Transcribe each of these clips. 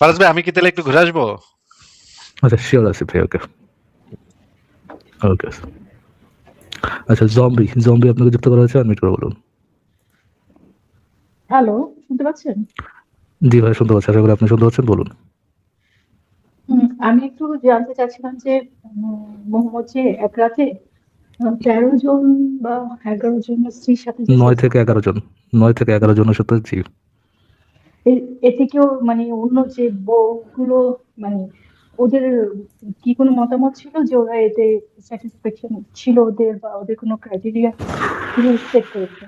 ফারাজ ভাই আমি কি তাহলে একটু ঘুরে আসব? আচ্ছা শিওর আছে ভাই ওকে। ওকে আচ্ছা। জম্বি জম্বি আপনাকে যুক্ত করা হয়েছে আনমিট করে বলুন। হ্যালো শুনতে পাচ্ছেন? জি ভাই শুনতে পাচ্ছি। আশা করি আপনি শুনতে পাচ্ছেন বলুন। আমি একটু জানতে চাচ্ছিলাম যে মোহাম্মদ যে এক রাতে তেরো জন বা এগারো জন স্ত্রীর সাথে নয় থেকে এগারো জন নয় থেকে এগারো জনের সাথে জি। এ- এতে কেউ মানে অন্য যে বউগুলো মানে ওদের কি কোনো মতামত ছিল যে ওরা এতে স্যাটিসফ্যাকশন ছিল ওদের বা ওদের কোনো ক্রাইটেরিয়া সেট করেছে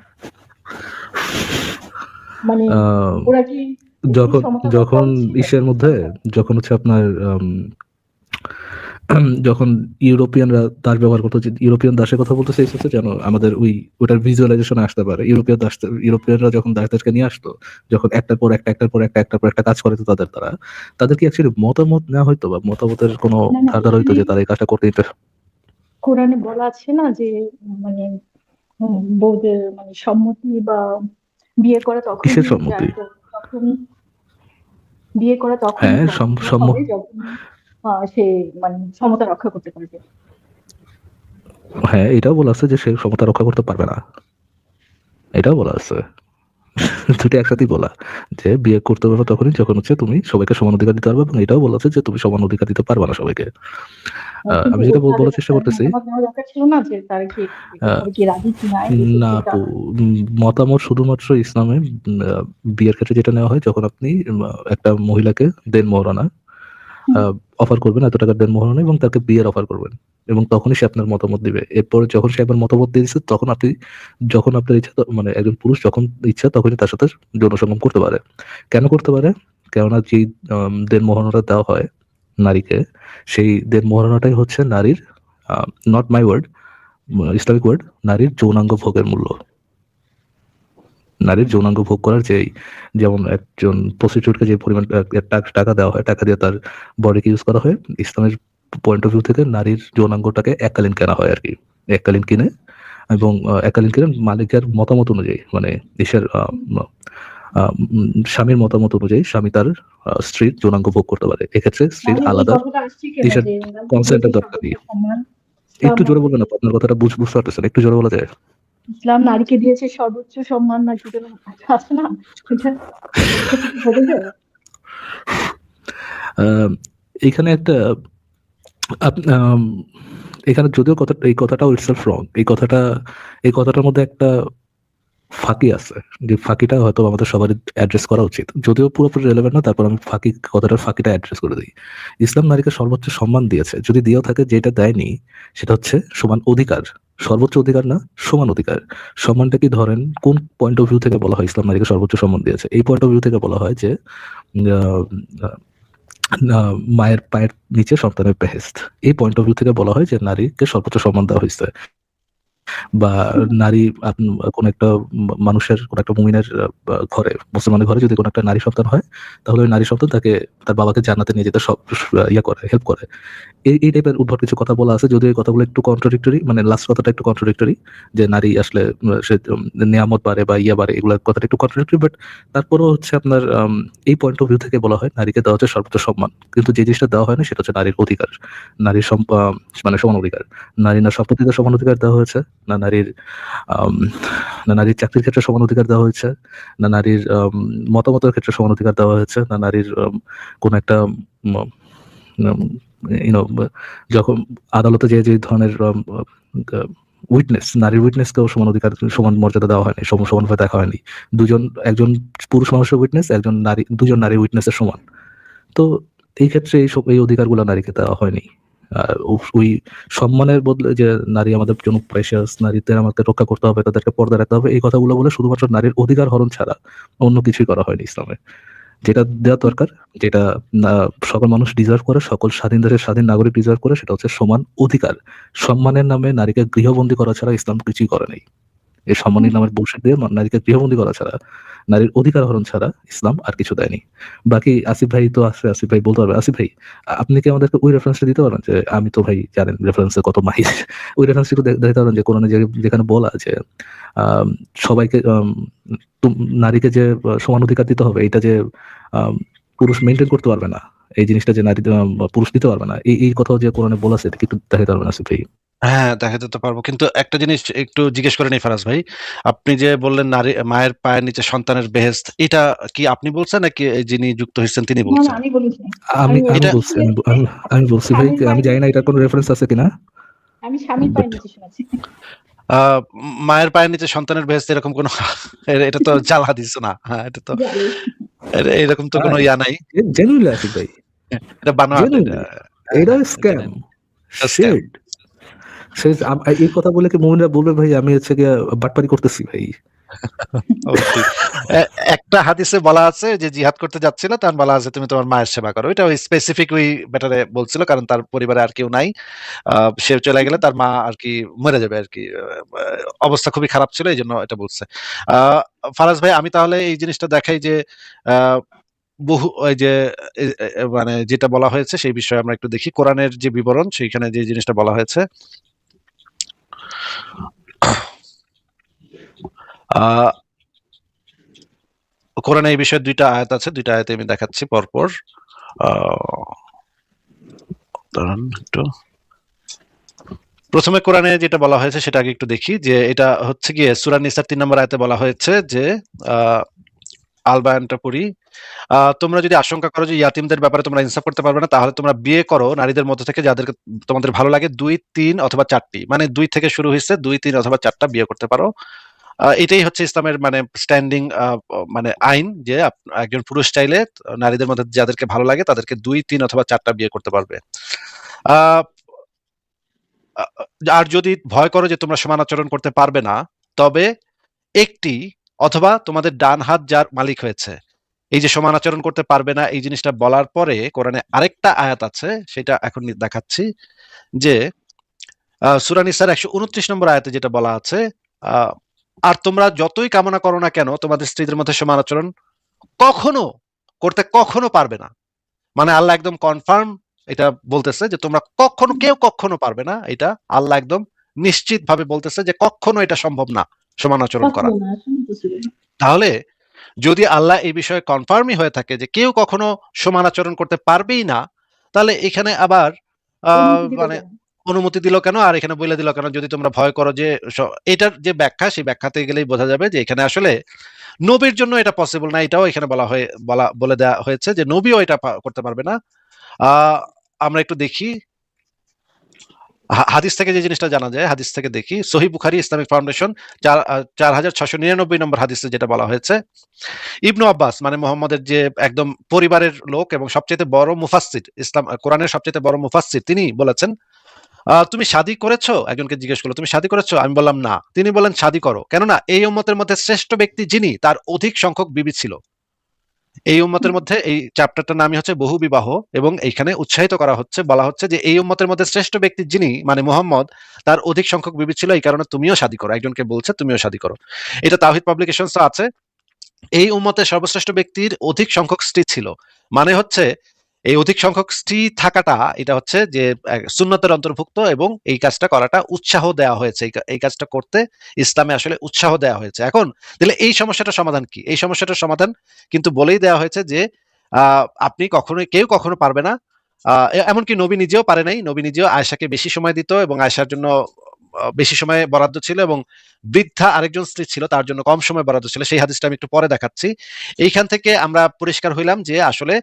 মানে ওরা কি যখন যখন ঈশ্বরের ইসের মধ্যে যখন হচ্ছে আপনার যখন ইউরোপিয়ানরা দাস ব্যবহার করতো ইউরোপিয়ান দাসের কথা বলতে চাইছে হচ্ছে যেন আমাদের ওই ওটার ভিজুয়ালাইজেশন আসতে পারে ইউরোপিয়ান দাস ইউরোপিয়ানরা যখন দাস দাসকে নিয়ে আসতো যখন একটার পর একটা একটার পর একটা একটার পর একটা কাজ করে তাদের তারা তাদের কি অ্যাকচুয়ালি মতামত নেওয়া হয়তো বা মতামতের কোনো না, না, ধারধার হইতো যে তারা এই কাজটা করতে ইন্টারেস্ট কোরআনে বলা আছে না যে মানে বউদের মানে সম্মতি বা বিয়ে করা তখন কিসের সম্মতি? বিয়ে করা তখন হ্যাঁ, সম- সম্ম- যখন আহ, সে মানে সমতা রক্ষা করতে পারবে। হ্যাঁ এটাও বলা আছে যে সে সমতা রক্ষা করতে পারবে না। এটাও বলা আছে। দুটি একসাথেই বলা। যে বিয়ে করতে পারবে তখনই যখন হচ্ছে তুমি সবাইকে সমান অধিকার দিতে পারবে এবং এটাও বলা আছে যে তুমি সমান অধিকার দিতে পারবে না সবাইকে। আহ, আমি যেটা বলার চেষ্টা করতেছি না মতামত শুধুমাত্র ইসলামে বিয়ের ক্ষেত্রে যেটা নেওয়া হয় যখন আপনি একটা মহিলাকে দেন মোহরানা অফার করবেন, এত টাকার দেন মোহরানা এবং তাকে বিয়ের অফার করবেন। এবং তখনই সে আপনার মতামত দিবে। এরপর যখন সে আপনার মতামত দিয়ে দিচ্ছে তখন আপনি, যখন আপনার ইচ্ছা মানে একজন পুরুষ যখন ইচ্ছা, তখনই তার সাথে যৌন সঙ্গম করতে পারে। কেন করতে পারে? কেননা যেই দেন মোহরানাটা দেওয়া হয় নারীকে, সেই দেন মোহরানাটাই হচ্ছে নারীর not my word Islamic word নারীর যৌনাঙ্গ ভোগের মূল্য। নারীর যৌনাঙ্গ ভোগ করার যে যেমন একজন প্রস্টিটিউটকে যে পরিমাণ টাকা- দেওয়া হয় টাকা দিয়ে তার বডিকে ইউজ করা হয় ইসলামের পয়েন্ট অফ ভিউ থেকে নারীর যৌনাঙ্গটাকে এককালীন কেনা হয় আর কি। এককালীন কিনে এবং এককালীন কিনে মালিকের মতামত অনুযায়ী মানে দেশের স্বামীর মতামত অনুযায়ী স্বামী তার স্ত্রীর যৌনাঙ্গ ভোগ করতে পারে। এক্ষেত্রে স্ত্রীর আলাদা দেশের কনসেন্টের দরকার। একটু জোরে বলবেন না আপনার কথাটা বুঝ- বুঝতে পারতেছেন। একটু জোরে বলা যায়? ইসলাম নারীকে দিয়েছে সর্বোচ্চ সম্মান না? কি এখানে একটা এখানে যদিও কথা, এই কথাটাও ইটসেলফ রং এই কথাটা, এই কথাটার মধ্যে একটা ফাঁকি আছে, যে ফাঁকিটা হয়তো আমাদের সবারই অ্যাড্রেস করা উচিত। যদিও পুরোপুরি রেলেভেন্ট না, তারপর আমি ফাঁকি, কথাটার ফাঁকিটা অ্যাড্রেস করে দিই। ইসলাম নারীকে সর্বোচ্চ সম্মান দিয়েছে। যদি দিয়েও থাকে, যেটা দেয়নি, সেটা হচ্ছে সমান অধিকার। সর্বোচ্চ অধিকার না, সমান অধিকার। সমানটা কি ধরেন, কোন পয়েন্ট অফ ভিউ থেকে বলা হয়? ইসলাম নারীকে সর্বোচ্চ সম্মান দিয়েছে। এই পয়েন্ট অফ ভিউ থেকে বলা হয় যে মায়ের পায়ের নিচে সন্তানের বেহেস্ত। এই পয়েন্ট অফ ভিউ থেকে বলা হয় যে, নারীকে সর্বোচ্চ সম্মান দেওয়া হয়েছে। বা নারী কোন একটা মানুষের, কোন একটা মুমিনের ঘরে, মুসলমানের ঘরে যদি কোন একটা নারী সন্তান হয়, তাহলে ওই নারী সন্তান তাকে, তার বাবাকে জান্নাতে নিয়ে যেতে সব ইয়া করে হেল্প করে। এই টাইপের উদ্ভট কিছু কথা বলা আছে, যদিও এই কথাগুলো একটু কন্ট্রাডিক্টরি মানে লাস্ট কথাটা একটু কন্ট্রাডিক্টরি যে নারী আসলে সে নিয়ামত বাড়ে বা ইয়া বাড়ে, এগুলোর কথাটা একটু কন্ট্রাডিক্টরি বাট তারপরেও হচ্ছে আপনার এই পয়েন্ট অফ ভিউ থেকে বলা হয়, নারীকে দেওয়া হচ্ছে সর্বোচ্চ সম্মান। কিন্তু যে জিনিসটা দেওয়া হয় না সেটা হচ্ছে নারীর অধিকার। নারীর মানে সমান অধিকার। নারী না সম্পত্তিতে সমান অধিকার দেওয়া হয়েছে না নারীর না নারীর চাকরির ক্ষেত্রে সমান অধিকার দেওয়া হয়েছে, না নারীর মতামতের ক্ষেত্রে সমান অধিকার দেওয়া হয়েছে, না নারীর কোন একটা ইউনো যখন আদালতে যে যে ধরনের উইটনেস নারীর উইটনেসকেও সমান অধিকার, সমান মর্যাদা দেওয়া হয়নি, সম- সমানভাবে দেখা হয়নি। দুজন, একজন পুরুষ মানুষের উইটনেস একজন নারী, দুজন নারী উইটনেসের সমান। তো এই ক্ষেত্রে এই সব, এই অধিকারগুলো নারীকে দেওয়া হয়নি। ওই সম্মানের বদলে যে নারী আমাদের জন্য প্রেশাস নারীদের আমাদের রক্ষা করতে হবে, তাদেরকে পর্দা রাখতে হবে, এই কথাগুলো বলে শুধুমাত্র নারীর অধিকার হরণ ছাড়া অন্য কিছুই করা হয়নি ইসলামে। যেটা দেওয়া দরকার, যেটা সকল মানুষ ডিজার্ভ করে, সকল স্বাধীন দেশের স্বাধীন নাগরিক ডিজার্ভ করে, সেটা হচ্ছে সমান অধিকার। সম্মানের নামে নারীকে গৃহবন্দী করা ছাড়া ইসলাম কিছুই করে নাই। এই সম্মানের নামের বসে দিয়ে নারীকে গৃহবন্দী করা ছাড়া, নারীর অধিকার হরণ ছাড়া ইসলাম আর কিছু দেয়নি। বাকি আসিফ ভাই তো আছে, আসিফ ভাই বলতে পারবে। আসিফ ভাই, আপনি কি আমাদেরকে ওই রেফারেন্সটা দিতে পারেন যে, আমি তো ভাই জানেন রেফারেন্সে কত মাহির। ওই রেফারেন্স একটু দে- দিতে পারেন যে যে যেখানে বলা আছে সবাইকে নারীকে যে সমান অধিকার দিতে হবে এটা যে পুরুষ মেনটেন করতে পারবে না, এই জিনিসটা যে নারী পুরুষ দিতে পারবে না, এই এই কথাও যে কোরআনে বলা আছে, এটা কি একটু দেখাতে পারবেন আসিফ ভাই? হ্যাঁ দেখাতে তো পারব। কিন্তু একটা জিনিস একটু জিজ্ঞেস করে নেই ফারাজ ভাই। আপনি যে বললেন নারী মায়ের পায়ের নিচে সন্তানের বেহেস্ত এটা কি আপনি বলছেন নাকি যিনি যুক্ত হয়েছেন তিনি না বলছেন? আমি বলেছি আমি আমি আমি এটা- বলছি আমি ব- আমি- আমি বলছি ভাই স্বামীর আমি জানি না এটা কোনো রেফারেন্স আছে কিনা। আমি স্বামীর পায়ের নিচে শুনেছি। আহ, মায়ের পায়ের নিচে সন্তানের বেহেস্ত এরকম কোনো এ- এটা তো জ্বালা দিস না। হ্যাঁ এটা তো এরকম তো কোনো ইয়া নাই। জেনুইনলি আসিফ ভাই। এটা বানোয়াট Genuinely? এটা। এটা স্ক্যাম এটা scam। সে এই কথা বলে কি মোমিনরা বলবে ভাই, আমি হচ্ছে গিয়ে বাটপারি করতেছি ভাই। একটা হাদিসে বলা আছে যে জিহাদ করতে যাচ্ছিল তখন বলা আছে তুমি তোমার মায়ের সেবা করো। এটা ওই স্পেসিফিক ওই ব্যাটারে বলছিল, কারণ তার পরিবারে আর কেউ নাই। সে চলে গেলে তার মা আর কি মরে যাবে আর কি। অবস্থা খুবই খারাপ ছিল এই জন্য এটা বলছে। ফারাজ ভাই, আমি তাহলে এই জিনিসটা দেখাই যে বহু, ওই যে মানে যেটা বলা হয়েছে সেই বিষয়ে আমরা একটু দেখি। কোরআনের যে বিবরণ, সেইখানে যে জিনিসটা বলা হয়েছে কোরআনে এই বিষয়ে দুইটা আয়াত আছে। দুইটা আয়াতে আমি দেখাচ্ছি পরপর। দাঁড়ান একটু। প্রথমে কোরআনে যেটা বলা হয়েছে সেটা আগে একটু দেখি যে এটা হচ্ছে গিয়ে সুরা নিসার তিন নম্বর আয়াতে বলা হয়েছে যে আহ, আলবায়ানটা পড়ি। তোমরা যদি আশঙ্কা করো যে ইয়াতিমদের ব্যাপারে তোমরা ইনসাফ করতে পারবে না, তাহলে তোমরা বিয়ে করো। নারীদের মধ্যে থেকে যাদেরকে তোমাদের ভালো লাগে, দুই, তিন অথবা চারটি। মানে দুই থেকে শুরু হয়েছে, দুই, তিন অথবা চারটা বিয়ে করতে পারো। এটাই হচ্ছে ইসলামের মানে স্ট্যান্ডিং মানে আইন যে একজন পুরুষ চাইলে নারীদের মধ্যে যাদেরকে ভালো লাগে, তাদেরকে দুই, তিন অথবা চারটা বিয়ে করতে পারবে। আর যদি ভয় করো যে তোমরা সমান আচরণ করতে পারবে না, তবে একটি অথবা তোমাদের ডান হাত যার মালিক হয়েছে এই যে সমান আচরণ করতে পারবে না এই জিনিসটা বলার পরে কোরআনে আরেকটা আয়াত আছে সেটা এখন দেখাচ্ছি যে সুরানিসার একশো উনত্রিশ নম্বর আয়াতে যেটা বলা আছে আর তোমরা যতই কামনা করো না কেন তোমাদের স্ত্রীদের মধ্যে সমান আচরণ কখনো করতে কখনো পারবে না। মানে আল্লাহ একদম কনফার্ম এটা বলতেছে যে তোমরা কখনো কেউ কখনো পারবে না। এটা আল্লাহ একদম নিশ্চিত ভাবে বলতেছে যে কখনো এটা সম্ভব না সমান আচরণ করা। তাহলে যদি আল্লাহ এই বিষয়ে কনফার্মই হয়ে থাকে যে কেউ কখনো সমান আচরণ করতে পারবেই না তাহলে এখানে আবার মানে কেন? অনুমতি দিল কেন? আর এখানে বলে দিল কেন? যদি তোমরা ভয় করো যে এটার যে ব্যাখ্যা সেই ব্যাখ্যাতে গেলেই বোঝা যাবে যে এখানে আসলে নবীর জন্য এটা পসিবল না। এটাও এখানে বলা হয়ে বলা বলে দেওয়া হয়েছে যে নবীও এটা করতে পারবে না। আহ আমরা একটু দেখি। হাদিস থেকে যে জিনিসটা জানা যায়, হাদিস থেকে দেখি সহি বুখারি ইসলামিক ফাউন্ডেশন চার হাজার ছশো নিরানব্বই নম্বর হাদিসে যেটা বলা হয়েছে। ইবনু আব্বাস মানে মোহাম্মদের যে একদম পরিবারের লোক এবং সবচেয়ে বড় মুফাসসির, ইসলাম কোরআনের সবচেয়ে বড় মুফাসসির, তিনি বলেছেন তুমি শাদি করেছ? একজনকে জিজ্ঞেস করল, তুমি শাদি করেছ? আমি বললাম, না। তিনি বলেন শাদি করো। কেননা, এই উম্মতের মধ্যে শ্রেষ্ঠ ব্যক্তি যিনি, তার অধিক সংখ্যক বিবি ছিল। এই উম্মতের মধ্যে এই চ্যাপ্টারটার নামই হচ্ছে বহু বিবাহ এবং এইখানে উৎসাহিত করা হচ্ছে, বলা হচ্ছে যে এই উম্মতের মধ্যে শ্রেষ্ঠ ব্যক্তি যিনি মানে মোহাম্মদ, তার অধিক সংখ্যক বিবি ছিল, এই কারণে তুমিও শাদী করো। একজনকে বলছে, তুমিও শাদি করো। এটা তাহিদ পাবলিকেশন আছে। এই উম্মতের সর্বশ্রেষ্ঠ ব্যক্তির অধিক সংখ্যক স্ত্রী ছিল। মানে হচ্ছে এই অধিক সংখ্যক স্ত্রী থাকাটা, এটা হচ্ছে যে সুন্নতের অন্তর্ভুক্ত এবং এই কাজটা করাটা উৎসাহ দেওয়া হয়েছে। এই কাজটা করতে ইসলামে আসলে উৎসাহ দেওয়া হয়েছে। এখন, তাহলে এই সমস্যাটার সমাধান কি? এই সমস্যাটার সমাধান কিন্তু বলেই দেওয়া হয়েছে যে আপনি কখনোই, কেউ কখনো পারবে না। এমনকি নবী নিজেও পারে নাই। নবী নিজেও আয়সাকে বেশি সময় দিত এবং আয়সার জন্য বেশি সময় বরাদ্দ ছিল এবং বৃদ্ধা আরেকজন স্ত্রী ছিল, তার জন্য কম সময় বরাদ্দ ছিল। সেই হাদিসটা আমি একটু পরে দেখাচ্ছি। এইখান থেকে আমরা পরিষ্কার হইলাম যে, আসলে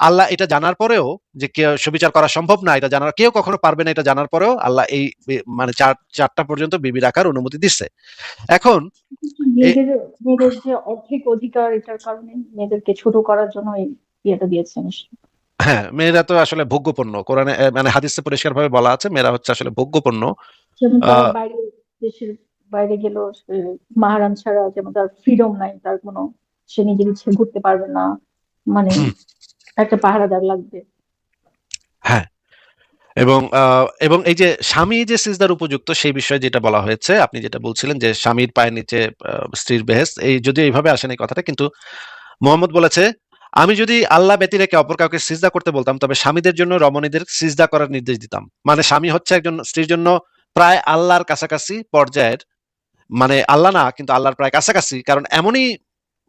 আল্লাহ এটা জানার পরেও যে কেউ সুবিচার করা সম্ভব না এটা জানার কেউ কখনো পারবে না এটা জানার পরেও আল্লাহ এই মানে চার চারটা পর্যন্ত বিবি রাখার অনুমতি দিচ্ছে এখন মেয়েদের মেয়েদের যে অর্ধেক অধিকার এটার কারণে মেয়েদেরকে ছোট করার জন্য ইয়েটা দিয়েছে নিশ্চয়ই। হ্যাঁ মেয়েরা তো আসলে ভোগ্যপণ্য। কোরআনে মানে হাদিসে পরিষ্কার ভাবে বলা আছে মেয়েরা হচ্ছে আসলে ভোগ্যপণ্য। বাইরে দেশের বাইরে গেলেও সে মাহারাম ছাড়া যেমন তার ফ্রিডম নাই তার কোনো সে নিজের ইচ্ছে ঘুরতে পারবে না। মানে। একটা পাহারাদার লাগবে। হ্যাঁ। এবং এবং এই যে স্বামী যে সিজদার উপযুক্ত, সেই বিষয়ে যেটা বলা হয়েছে, আপনি যেটা বলছিলেন যে স্বামীর পায়ের নিচে স্ত্রীর বেহেস এই যদি এইভাবে আসেন এই কথাটা, কিন্তু মোহাম্মদ বলেছে, আমি যদি আল্লাহ ব্যতি রেখে অপর কাউকে সিজদা করতে বলতাম, তবে স্বামীদের জন্য রমণীদের সিজদা করার নির্দেশ দিতাম। মানে স্বামী হচ্ছে একজন স্ত্রীর জন্য প্রায় আল্লাহর কাছাকাছি পর্যায়ের মানে আল্লাহ না, কিন্তু আল্লাহর প্রায় কাছাকাছি, কারণ এমনই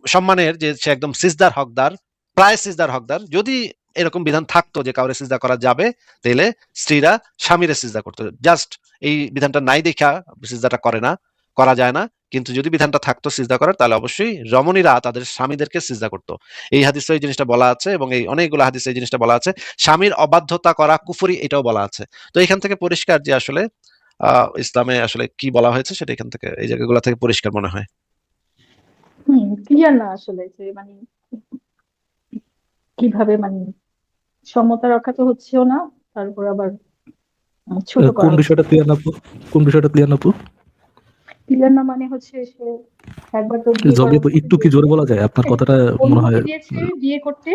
সম্মানের যে সে একদম সিজদার হকদার প্রায় সিজদার হকদার। যদি এরকম বিধান থাকতো যে কাউরে সিজদা করা যাবে তাহলে স্ত্রীরা স্বামীরে সিজদা করতো। জাস্ট এই বিধানটা নাই দেখা সিজদাটা করে না, করা যায় না। কিন্তু যদি বিধানটা থাকতো সিজদা করার, তাহলে অবশ্যই রমণীরা তাদের স্বামীদেরকে সিজদা করতো। এই হাদিসে এই জিনিসটা বলা আছে এবং এই অনেকগুলো হাদিসে এই জিনিসটা বলা আছে। স্বামীর অবাধ্যতা করা কুফুরি, এটাও বলা আছে। তো এখান থেকে পরিষ্কার যে আসলে ইসলামে আসলে কি বলা হয়েছে সেটা এখান থেকে, এই জায়গাগুলো থেকে পরিষ্কার মনে হয়। হুম ক্লিয়ার না আসলে যে মানে কীভাবে মানে সমতা রক্ষা তো হচ্ছেও না তারপর আবার ছোট কোন বিষয়টা ক্লিয়ার না কোন বিষয়টা ক্লিয়ার না ক্লিয়ার না মানে হচ্ছে সে একবার তো একটু কি জোরে বলা যায়? আপনার হ্যাঁ, কথাটা মনে হয় বিয়ে করতে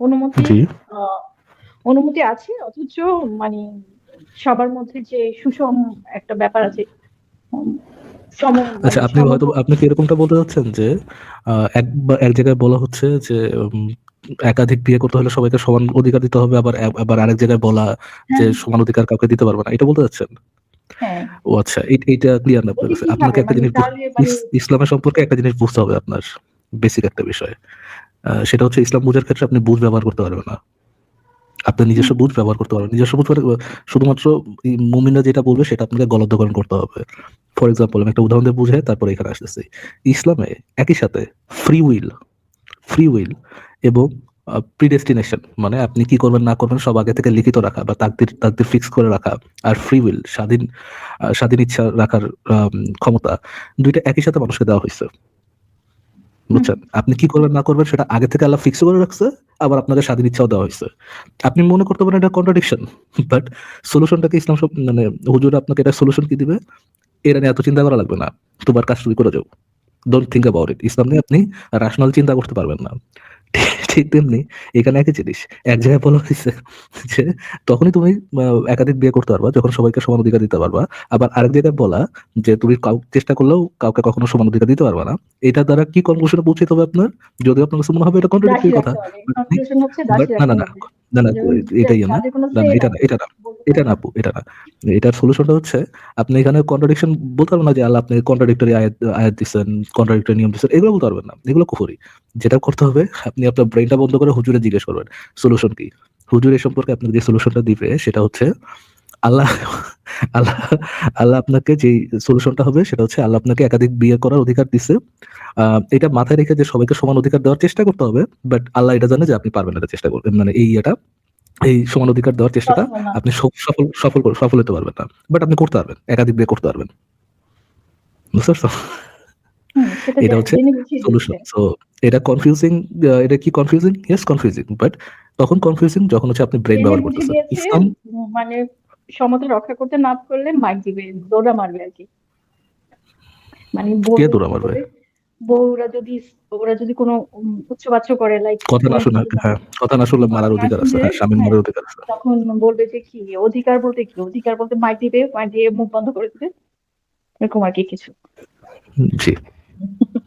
অনুমতি অনুমতি আছে অথচ মানে সবার মধ্যে যে সুষম একটা ব্যাপার আছে সম আচ্ছা মানে আপনি হয়তো আপনি কি এরকমটা বলতে চাচ্ছেন যে এক এক জায়গায় বলা হচ্ছে যে একাধিক বিয়ে করতে হলে সবাইকে সমান অধিকার দিতে হবে আবার আবার আরেক জায়গায় বলা যে হ্যাঁ। সমান অধিকার কাউকে দিতে পারবে না এটা বলতে চাচ্ছেন? হ্যাঁ। ও আচ্ছা এইটা ক্লিয়ার না আপনাকে একটা মানে জিনিস ইসলামের সম্পর্কে একটা জিনিস বুঝতে হবে আপনার বেসিক একটা বিষয়। সেটা হচ্ছে ইসলাম বোঝার ক্ষেত্রে আপনি বুঝ ব্যবহার করতে পারবেন না। আপনার নিজস্ব বুঝ ব্যবহার করতে পারবেন নিজস্ব বুঝ মানে শুধুমাত্র এই মুমিনরা যেটা বলবে সেটা আপনাকে গলদকরণ করতে হবে। ফর এক্সাম্পল আমি একটা উদাহরণ দিয়ে বুঝে তারপরে এখানে আসতেছি। ইসলামে একই সাথে ফ্রি উইল ফ্রি উইল এবং প্রিডেস্টিনেশন মানে আপনি কি করবেন, না করবেন, সব আগে থেকে লিখিত রাখা বা তাকদির তাকদির ফিক্স করে রাখা আর ফ্রি উইল স্বাধীন স্বাধীন ইচ্ছা রাখার ক্ষমতা, দুইটা একই সাথে মানুষকে দেওয়া হয়েছে। বুঝছেন? আপনি কি করবেন, না করবেন, সেটা আগে থেকে আল্লাহ ফিক্স করে রাখছে, আবার আপনাকে স্বাধীন ইচ্ছাও দেওয়া হয়েছে। আপনি মনে করতে পারেন এটা কন্ট্রাডিকশন বাট সলিউশনটাকে ইসলাম সব মানে হুজুর আপনাকে এটা সলিউশন কি দিবে? এটা নিয়ে এত চিন্তা করা লাগবে না তোমার কাজ তুমি করে যাও। ডোন্ট থিঙ্ক অ্যাবাউট ইট ইসলাম নিয়ে আপনি রাশনাল চিন্তা করতে পারবেন না। ঠিক- তেমনি এখানে একই জিনিস। এক জায়গায় বলা হয়েছে যে তখনই তুমি একাধিক বিয়ে করতে পারবা যখন সবাইকে সমান অধিকার দিতে পারবা। আবার আরেক জায়গায় বলা যে তুমি চেষ্টা করলেও কাউকে কখনো সমান অধিকার দিতে পারবা না। এটা দ্বারা কি কনক্লুশনে পৌঁছতে হবে আপনার? যদিও আপনার কাছে মনে হবে এটা কন্ট্রাডিক্টরি কথা না না না। না না এটাই না। না না এটা নাই না এটা না এটা না আপু এটা না। এটার সলিউশনটা হচ্ছে আপনি এখানে কন্ট্রাডিকশন বলতে পারবেন না যে আল্লাহ আপনি কন্ট্রাডিক্টরি আয়াত আয়াত দিচ্ছেন কন্ট্রাডিক্টরি নিয়ম দিচ্ছেন এগুলো বলতে পারবেন না। এগুলো কুফরি। যেটা করতে হবে আপনি আপনার ব্রেনটা বন্ধ করে হুজুরে জিজ্ঞেস করবেন সলিউশন কি? হুজুর এ সম্পর্কে আপনাকে যে সলিউশনটা দিবে সেটা হচ্ছে আল্লাহ আল্লাহ আল্লাহ আপনাকে যে সলিউশনটা হবে সেটা হচ্ছে আল্লাহ আপনাকে একাধিক বিয়ে করার অধিকার আহ, এটা মাথায় রেখে যে সবাইকে সমান অধিকার দেওয়ার চেষ্টা করতে হবে বাট আল্লাহ এটা জানে যে আপনি পারবেন না এটা চেষ্টা করবেন মানে এই এটা এই সমান অধিকার দেওয়ার চেষ্টাটা আপনি সফল সফল সফল হতে পারবেন না বাট আপনি করতে পারবেন একাধিক বিয়ে করতে পারবেন। বুঝতে পারছ? এটা হচ্ছে সলিউশন। সো এটা কনফিউজিং এটা কি কনফিউজিং ইয়েস কনফিউজিং বাট তখন কনফিউজিং যখন হচ্ছে আপনি ব্রেন ব্যবহার করতেছেন। ইসলাম মানে সমতা রক্ষা করতে না পারলে মাইক দিবে দৌড়া মারবে আর কি। মানে কে দৌড়া মারবে? বউরা যদি ওরা যদি কোনো উচ্চবাচ্য করে লাইক কথা না শুনে হ্যাঁ কথা না শুনলে মারার অধিকার আছে। হ্যাঁ স্বামীর মারার অধিকার আছে। তখন বলবে যে কি অধিকার বলতে কি? অধিকার বলতে মাইক দিবে মাইক দিয়ে মুখ বন্ধ করে দিবে। এরকম আর কি কিছু। জি।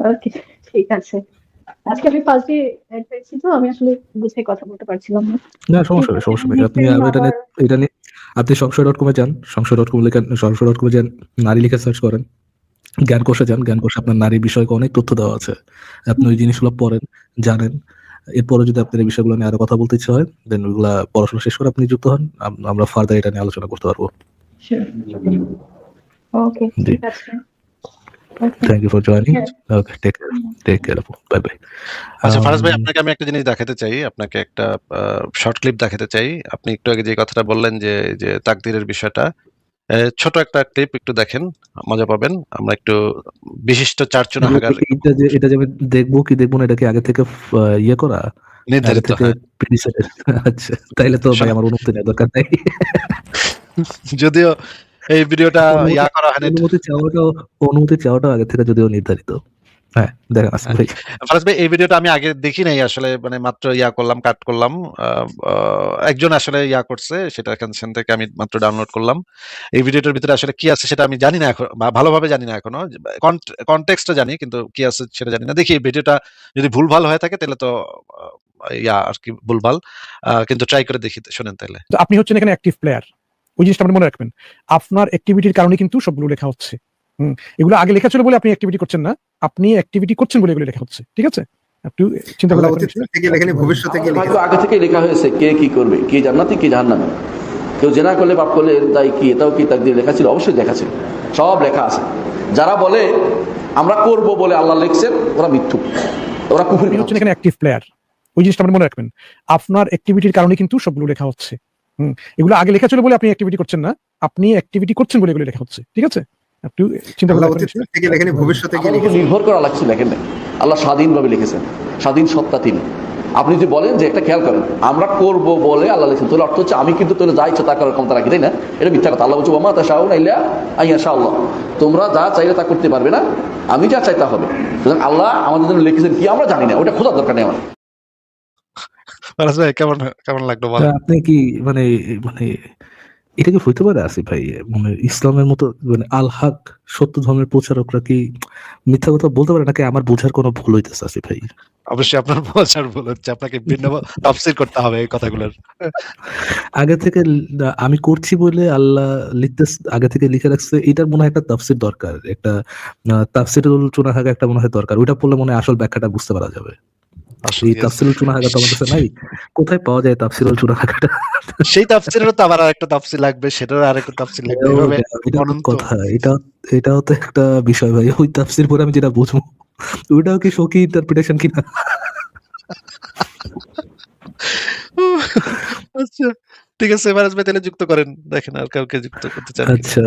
ওকে ঠিক আছে। আজকে আমি ফার্স্ট ডে পেয়েছি তো আমি আসলে বুঝে কথা বলতে পারছিলাম না। না সমস্যা নেই সমস্যা নেই। আপনি এটা নিয়ে এটা নিয়ে আপনি সংশয় ডট কমে যান সংশয় ডট কম লিখে সংশয় ডট কমে যান নারী লিখে সার্চ করেন। জ্ঞান কোষে যান জ্ঞান কোষে আপনার নারী বিষয়কে অনেক তথ্য দেওয়া আছে। আপনি ওই জিনিসগুলো পড়েন জানেন। এরপরে যদি আপনার এই বিষয়গুলো নিয়ে আরও কথা বলতে ইচ্ছা হয় দেন ওইগুলা পড়াশোনা শেষ করে আপনি যুক্ত হন। আমরা ফার্দার এটা নিয়ে আলোচনা করতে পারব। ওকে ঠিক আছে. Thank you for joining okay take care take care আপু বাই বাই আচ্ছা ফারাজ ভাই Um, আপনাকে আমি একটা জিনিস দেখাতে চাই। আপনাকে একটা শর্ট ক্লিপ দেখাতে চাই। আপনি একটু আগে যে কথাটা বললেন যে যে তাকদিরের বিষয়টা ছোট একটা ক্লিপ একটু দেখেন মজা পাবেন। আমরা একটু বিশিষ্ট চারচুনা হাগার এটা যে এটা যে আমি দেখব কি দেখব না এটাকে আগে থেকে ইয়ে করা? নির্ধারিত হ্যাঁ। আচ্ছা তাইলে তো ভাই আমার অনুমতি নেওয়ার দরকার নাই। যদিও এই ভিডিওটা ইয়া করা হয়নি। অনুমতি চাওয়াটাও অনুমতি চাওয়াটাও আগে থেকে যদিও নির্ধারিত। হ্যাঁ দেখেন আসলে ভাই। ফারাজ ভাই এই ভিডিওটা আমি আগে দেখি নাই আসলে মানে মাত্র ইয়া করলাম কাট করলাম। একজন আসলে ইয়া করছে সেটা এখান থেকে আমি মাত্র ডাউনলোড করলাম। এই ভিডিওটার ভিতরে আসলে কি আছে সেটা আমি জানি না এখন ভালোভাবে জানি না এখনও। কনটেক্সটটা জানি কিন্তু কি আছে সেটা জানি না। দেখি ভিডিওটা যদি ভুলভাল হয়ে থাকে তাহলে তো ইয়া আর কি ভুলভাল। আহ, কিন্তু ট্রাই করে দেখি শুনেন তাহলে। তো আপনি হচ্ছেন এখানে অ্যাক্টিভ প্লেয়ার ওই জিনিসটা আপনি মনে রাখবেন। আপনার অ্যাক্টিভিটির কারণে কিন্তু সবগুলো লেখা হচ্ছে। হুম এগুলো আগে লেখা ছিল বলে আপনি অ্যাক্টিভিটি করছেন না। আপনি অ্যাক্টিভিটি করছেন বলে এগুলো লেখা হচ্ছে ঠিক আছে? একটু চিন্তা করে ভবিষ্যতে আগে থেকে লেখা হয়েছে কে কি করবে কে জান্নাতি কে জাহান্নামে। কেউ জেনা করলে পাপ করলে দায় কি এটাও কি তাকদির লেখা ছিল? অবশ্যই লেখা ছিল সব লেখা আছে। যারা বলে আমরা করব বলে আল্লাহ লিখছেন ওরা মিথ্যু ওরা কুফুরি হচ্ছেন এখানে অ্যাক্টিভ প্লেয়ার ওই জিনিসটা আপনি মনে রাখবেন। আপনার অ্যাক্টিভিটির কারণে কিন্তু সবগুলো লেখা হচ্ছে। এগুলো আগে লেখা ছিল বলে আপনি অ্যাক্টিভিটি করছেন না। আপনি অ্যাক্টিভিটি করছেন বলে এগুলো লেখা হচ্ছে ঠিক আছে? একটু চিন্তা করে থেকে লেখেনি ভবিষ্যতে নির্ভর করা লাগছে লেখেন না। আল্লাহ স্বাধীনভাবে লিখেছেন স্বাধীন সত্তা তিনি। আপনি যদি বলেন যে একটা খেয়াল করেন আমরা করব বলে আল্লাহ লিখেছেন তোর অর্থ হচ্ছে আমি কিন্তু তোর যা ইচ্ছা তা করার ক্ষমতা রাখি তাই না? এটা মিথ্যা কথা। আল্লাহ বলছে ওমা তা শাহ নাইলা আইয়া শাহ আল্লাহ তোমরা যা চাইলে তা করতে পারবে না আমি যা চাই তা হবে। সুতরাং আল্লাহ আমাদের জন্য লিখেছেন কি আমরা জানি না ওটা খোঁজার দরকার নেই আমার। ফারাজ ভাই কেমন কেমন লাগল বলেন? আপনি কি মানে মানে এটা কি হইতে পারে আসিফ ভাই? মানে ইসলামের মতো মানে আল হক সত্য ধর্মের প্রচারকরা কি মিথ্যা কথা বলতে পারে নাকি আমার বোঝার কোনো ভুল হইতেছে আসিফ ভাই? অবশ্যই আপনার বোঝার ভুল হচ্ছে আপনাকে ভিন্ন তফসিল করতে হবে এই কথাগুলোর। আগে থেকে আমি করছি বলে আল্লাহ লিখতে আগে থেকে লিখে রাখছে এটার মনে হয় একটা তাফসির দরকার একটা তাফসিরুল চুনাহাগা একটা মনে হয় দরকার ওইটা পড়লে মনে হয় আসল ব্যাখ্যাটা বুঝতে পারা যাবে। আসলে তাফসিরুল চুনাহাগা তো কাছে নাই। কোথায় পাওয়া যায় তাফসিরুল চুনাহাগাটা সেই তাফসিরেরও তো আবার আরেকটা তাফসিল লাগবে সেটারও আরেকটা তাফসিল লাগবে। এভাবে। কথা এটা এটাও তো একটা বিষয় ভাই ওই তাফসির পরে আমি যেটা বুঝব ওইটাও কি শোকি ইন্টারপ্রিটেশন কিনা? আচ্ছা ঠিক আছে এবার আসবে তাহলে যুক্ত করেন। দেখেন আর কাউকে যুক্ত করতে চান আচ্ছা